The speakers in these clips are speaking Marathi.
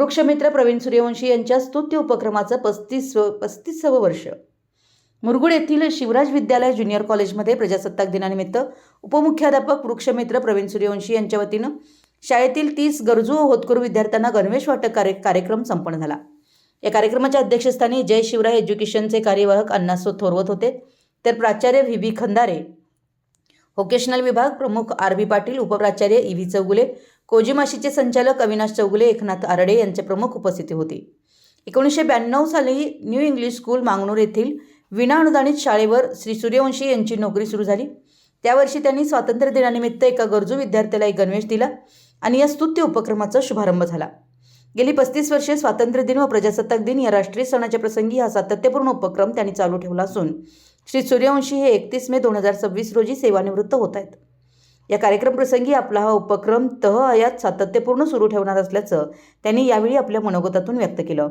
वृक्षमित्र प्रवीण सूर्यवंशी यांच्या स्तुत्य उपक्रमाचं पस्तीस पस्तीसावं वर्ष. मुरगुड येथील शिवराज विद्यालय ज्युनियर कॉलेजमध्ये प्रजासत्ताक दिनानिमित्त उपमुख्याध्यापक वृक्षमित्र प्रवीण सूर्यवंशी यांच्या वतीनं शाळेतील तीस गरजू होतकरू विद्यार्थ्यांना गणवेश वाटप कार्य कार्यक्रम संपन्न झाला. या कार्यक्रमाच्या अध्यक्षस्थानी जय शिवराय एज्युकेशनचे कार्यवाहक अण्णासो थोरवत होते. तर प्राचार्य व्ही बी खंदारे व्होकेशनल विभाग प्रमुख आर बी पाटील उपप्राचार्य ई व्ही चौगुले कोजिमाशीचे संचालक अविनाश चौगुले एकनाथ आरडे यांचे प्रमुख उपस्थिती होती. एकोणीसशे ब्याण्णव साली न्यू इंग्लिश स्कूल मांगणूर येथील विना अनुदानित शाळेवर श्री सूर्यवंशी यांची नोकरी सुरू झाली. त्यावर्षी त्यांनी स्वातंत्र्य दिनानिमित्त एका गरजू विद्यार्थ्याला एक गणवेश दिला आणि या स्तुत्य उपक्रमाचा शुभारंभ झाला. गेली पस्तीस वर्षे स्वातंत्र्य दिन व प्रजासत्ताक दिन या राष्ट्रीय सणाच्या प्रसंगी हा सातत्यपूर्ण उपक्रम त्यांनी चालू ठेवला असून श्री सूर्यवंशी हे एकतीस मे दोन हजार सव्वीस रोजी सेवानिवृत्त होत आहेत. या कार्यक्रम प्रसंगी आपला हा उपक्रम तह आयात सातत्यपूर्ण सुरू ठेवणार असल्याचं त्यांनी यावेळी आपल्या मनोगतातून व्यक्त केलं.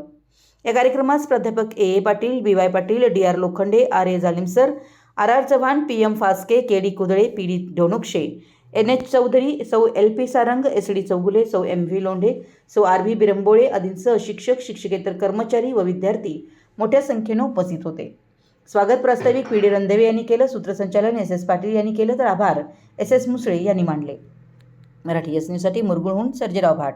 या कार्यक्रमास प्राध्यापक A A Patil B Y Patil D R Lokhande R A Jalim sir R R Chavan P M Phaske K D Kudale P D Donukshe N H Chaudhari सौ L P Sarang S D Chougule सौ एम व्ही लोंढे सौ आर व्ही बिरंबोळे आदींसह शिक्षक शिक्षकेतर कर्मचारी व विद्यार्थी मोठ्या संख्येनं उपस्थित होते. स्वागत प्रास्ताविक पी डी रणदेवे यांनी केलं सूत्रसंचालन एस एस पाटील यांनी केलं तर आभार एस एस मुसळे यांनी मांडले. मराठी एस न्यूजसाठी मुरगुळहून सर्जेराव भाट.